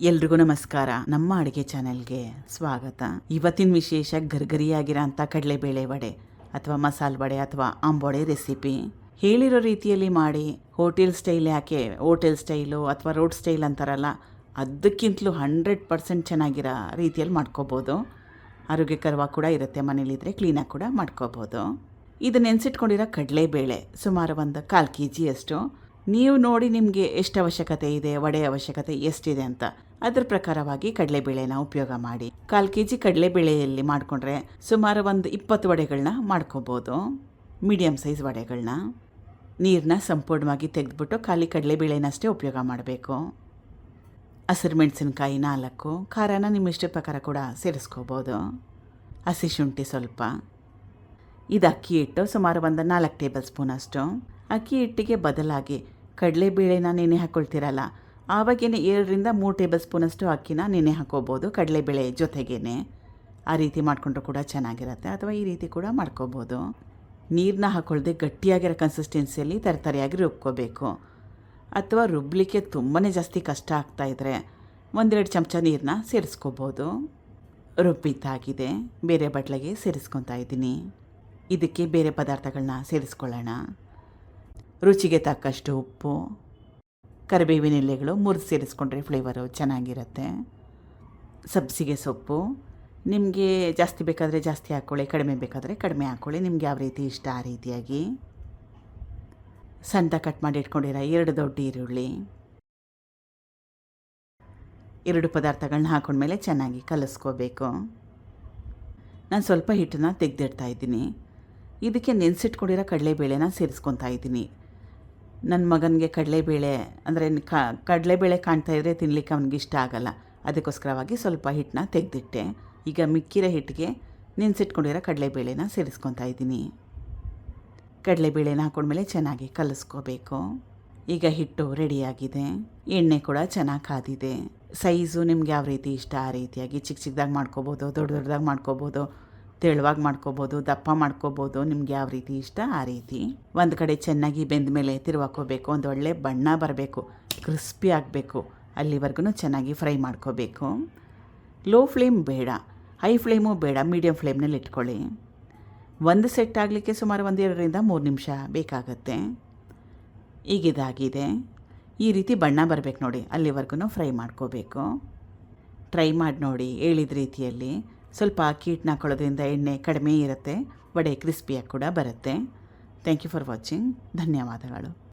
ಎಲ್ರಿಗೂ ನಮಸ್ಕಾರ. ನಮ್ಮ ಅಡುಗೆ ಚಾನೆಲ್ಗೆ ಸ್ವಾಗತ. ಇವತ್ತಿನ ವಿಶೇಷ ಗರ್ಗರಿಯಾಗಿರೋಂಥ ಕಡಲೆಬೇಳೆ ವಡೆ ಅಥವಾ ಮಸಾಲೆ ವಡೆ ಅಥವಾ ಅಂಬೊಡೆ ರೆಸಿಪಿ. ಹೇಳಿರೋ ರೀತಿಯಲ್ಲಿ ಮಾಡಿ, ಹೋಟೆಲ್ ಸ್ಟೈಲ್ ಯಾಕೆ, ಹೋಟೆಲ್ ಸ್ಟೈಲು ಅಥವಾ ರೋಡ್ ಸ್ಟೈಲ್ ಅಂತಾರಲ್ಲ, ಅದಕ್ಕಿಂತಲೂ ಹಂಡ್ರೆಡ್ ಪರ್ಸೆಂಟ್ ಚೆನ್ನಾಗಿರೋ ರೀತಿಯಲ್ಲಿ ಮಾಡ್ಕೋಬೋದು. ಆರೋಗ್ಯಕರವಾಗಿ ಕೂಡ ಇರುತ್ತೆ ಮನೇಲಿದ್ದರೆ ಕ್ಲೀನಾಗಿ ಕೂಡ ಮಾಡ್ಕೋಬೋದು. ಇದು ನೆನೆಸಿಟ್ಕೊಂಡಿರೋ ಕಡಲೆಬೇಳೆ, ಸುಮಾರು ಒಂದು ಕಾಲು ಕೆ ಜಿಯಷ್ಟು ನೀವು ನೋಡಿ ನಿಮಗೆ ಎಷ್ಟು ಅವಶ್ಯಕತೆ ಇದೆ, ವಡೆ ಅವಶ್ಯಕತೆ ಎಷ್ಟಿದೆ ಅಂತ. ಅದ್ರ ಪ್ರಕಾರವಾಗಿ ಕಡಲೆಬೇಳೆನ ಉಪಯೋಗ ಮಾಡಿ. ಕಾಲು ಕೆ ಜಿ ಕಡಲೆಬೇಳೆಯಲ್ಲಿ ಮಾಡಿಕೊಂಡ್ರೆ ಸುಮಾರು ಒಂದು ಇಪ್ಪತ್ತು ವಡೆಗಳನ್ನ ಮಾಡ್ಕೋಬೋದು. ಮೀಡಿಯಮ್ ಸೈಜ್ ವಡೆಗಳನ್ನ ನೀರನ್ನ ಸಂಪೂರ್ಣವಾಗಿ ತೆಗೆದುಬಿಟ್ಟು ಖಾಲಿ ಕಡಲೆಬೇಳೆನಷ್ಟೇ ಉಪಯೋಗ ಮಾಡಬೇಕು. ಹಸಿರು ಮೆಣಸಿನ್ಕಾಯಿ ನಾಲ್ಕು, ಖಾರನ ನಿಮ್ಮ ಇಷ್ಟ ಪ್ರಕಾರ ಕೂಡ ಸೇರಿಸ್ಕೋಬೋದು. ಹಸಿ ಶುಂಠಿ ಸ್ವಲ್ಪ. ಇದು ಅಕ್ಕಿ ಹಿಟ್ಟು ಸುಮಾರು ಒಂದು ನಾಲ್ಕು ಟೇಬಲ್ ಸ್ಪೂನಷ್ಟು. ಅಕ್ಕಿ ಹಿಟ್ಟಿಗೆ ಬದಲಾಗಿ ಕಡಲೆಬೇಳೆನ ನೆನೆ ಹಾಕ್ಕೊಳ್ತೀರಲ್ಲ ಆವಾಗೇನೆ ಏಳರಿಂದ ಮೂರು ಟೇಬಲ್ ಸ್ಪೂನಷ್ಟು ಅಕ್ಕಿನ ನೆನೆ ಹಾಕೋಬೋದು ಕಡಲೆಬೇಳೆ ಜೊತೆಗೇನೆ. ಆ ರೀತಿ ಮಾಡಿಕೊಂಡ್ರು ಕೂಡ ಚೆನ್ನಾಗಿರುತ್ತೆ, ಅಥವಾ ಈ ರೀತಿ ಕೂಡ ಮಾಡ್ಕೋಬೋದು. ನೀರನ್ನ ಹಾಕೊಳ್ಳದೆ ಗಟ್ಟಿಯಾಗಿರೋ ಕನ್ಸಿಸ್ಟೆನ್ಸಿಯಲ್ಲಿ ತರತರಿಯಾಗಿ ರುಬ್ಕೋಬೇಕು. ಅಥವಾ ರುಬ್ಬಲಿಕ್ಕೆ ತುಂಬಾ ಜಾಸ್ತಿ ಕಷ್ಟ ಆಗ್ತಾಯಿದ್ರೆ ಒಂದೆರಡು ಚಮಚ ನೀರನ್ನ ಸೇರಿಸ್ಕೋಬೋದು. ರುಬ್ಬಿದ್ದಾಗಿದೆ, ಬೇರೆ ಬಟ್ಲಿಗೆ ಸೇರಿಸ್ಕೊತಾ ಇದ್ದೀನಿ. ಇದಕ್ಕೆ ಬೇರೆ ಪದಾರ್ಥಗಳನ್ನ ಸೇರಿಸ್ಕೊಳ್ಳೋಣ. ರುಚಿಗೆ ತಕ್ಕಷ್ಟು ಉಪ್ಪು ಕರಿಬೇವಿನ ಎಲೆಗಳು ಮುರಿದು ಸೇರಿಸ್ಕೊಂಡ್ರೆ ಫ್ಲೇವರು ಚೆನ್ನಾಗಿರುತ್ತೆ. ಸಬ್ಸಿಗೆ ಸೊಪ್ಪು. ನಿಮಗೆ ಜಾಸ್ತಿ ಬೇಕಾದರೆ ಜಾಸ್ತಿ ಹಾಕ್ಕೊಳ್ಳಿ ಕಡಿಮೆ ಬೇಕಾದರೆ ಕಡಿಮೆ ಹಾಕ್ಕೊಳ್ಳಿ ನಿಮ್ಗೆ ಯಾವ ರೀತಿ ಇಷ್ಟ ಆ ರೀತಿಯಾಗಿ. ಸಣ್ಣ ಕಟ್ ಮಾಡಿ ಇಟ್ಕೊಂಡಿರೋ, ಎರಡು ದೊಡ್ಡ ಈರುಳ್ಳಿ. ಎರಡು ಪದಾರ್ಥಗಳನ್ನ ಹಾಕೊಂಡ್ಮೇಲೆ ಚೆನ್ನಾಗಿ ಕಲಿಸ್ಕೋಬೇಕು. ನಾನು ಸ್ವಲ್ಪ ಹಿಟ್ಟನ್ನ ತೆಗೆದಿಡ್ತಾ ಇದ್ದೀನಿ. ಇದಕ್ಕೆ ನೆನೆಸಿಟ್ಕೊಂಡಿರೋ ಕಡಲೆಬೇಳೆನ ಸೇರಿಸ್ಕೊತಾ ಇದ್ದೀನಿ. ನನ್ನ ಮಗನಿಗೆ ಕಡಲೆಬೇಳೆ ಅಂದರೆ ಕಡಲೆಬೇಳೆ ಕಾಣ್ತಾ ಇದ್ದರೆ ತಿನ್ನಲಿಕ್ಕೆ ಅವನಿಗೆ ಇಷ್ಟ ಆಗಲ್ಲ. ಅದಕ್ಕೋಸ್ಕರವಾಗಿ ಸ್ವಲ್ಪ ಹಿಟ್ಟನ್ನ ತೆಗೆದಿಟ್ಟೆ. ಈಗ ಮಿಕ್ಕಿರೋ ಹಿಟ್ಟಿಗೆ ನೆನೆಸಿಟ್ಕೊಂಡಿರೋ ಕಡಲೆಬೇಳೆನ ಸೇರಿಸ್ಕೊತಾ ಇದ್ದೀನಿ. ಕಡಲೆಬೇಳೆನ ಹಾಕೊಂಡ್ಮೇಲೆ ಚೆನ್ನಾಗಿ ಕಲಿಸ್ಕೋಬೇಕು. ಈಗ ಹಿಟ್ಟು ರೆಡಿಯಾಗಿದೆ. ಎಣ್ಣೆ ಕೂಡ ಚೆನ್ನಾಗಿ ಕಾದಿದೆ. ಸೈಜು ನಿಮ್ಗೆ ಯಾವ ರೀತಿ ಇಷ್ಟ, ಆ ರೀತಿಯಾಗಿ ಚಿಕ್ಕ ಚಿಕ್ಕದಾಗಿ ಮಾಡ್ಕೋಬೋದು, ದೊಡ್ಡ ದೊಡ್ಡದಾಗಿ ಮಾಡ್ಕೋಬೋದು ತೆಳುವಾಗಿ ಮಾಡ್ಕೋಬೋದು, ದಪ್ಪ ಮಾಡ್ಕೋಬೋದು, ನಿಮ್ಗೆ ಯಾವ ರೀತಿ ಇಷ್ಟ ಆ ರೀತಿ. ಒಂದು ಕಡೆ ಚೆನ್ನಾಗಿ ಬೆಂದ ಮೇಲೆ ತಿರುವಾಕೋಬೇಕು, ಒಂದು ಒಳ್ಳೆ ಬಣ್ಣ ಬರಬೇಕು, ಕ್ರಿಸ್ಪಿ ಆಗಬೇಕು ಅಲ್ಲಿವರೆಗೂ ಚೆನ್ನಾಗಿ ಫ್ರೈ ಮಾಡ್ಕೋಬೇಕು. ಲೋ ಫ್ಲೇಮ್ ಬೇಡ, ಹೈ ಫ್ಲೇಮು ಬೇಡ ಮೀಡಿಯಮ್ ಫ್ಲೇಮ್ನಲ್ಲಿ ಇಟ್ಕೊಳ್ಳಿ. ಒಂದು ಸೆಟ್ ಆಗಲಿಕ್ಕೆ ಸುಮಾರು ಒಂದು ಎರಡರಿಂದ ಮೂರು ನಿಮಿಷ ಬೇಕಾಗತ್ತೆ. ಈಗ ಇದಾಗಿದೆ ಈ ರೀತಿ ಬಣ್ಣ ಬರಬೇಕು ನೋಡಿ ಅಲ್ಲಿವರೆಗೂ ಫ್ರೈ ಮಾಡ್ಕೋಬೇಕು. ಟ್ರೈ ಮಾಡಿ ನೋಡಿ, ಹೇಳಿದ ರೀತಿಯಲ್ಲಿ. ಸ್ವಲ್ಪ ಅಕ್ಕಿ ಹಿಟ್ಟನ್ನ ಹಾಕೊಳ್ಳೋದ್ರಿಂದ ಎಣ್ಣೆ ಕಡಿಮೆ ಇರುತ್ತೆ, ವಡೆ ಕ್ರಿಸ್ಪಿಯಾಗಿ ಕೂಡ ಬರುತ್ತೆ. ಥ್ಯಾಂಕ್ ಯು ಫಾರ್ ವಾಚಿಂಗ್ ಧನ್ಯವಾದಗಳು.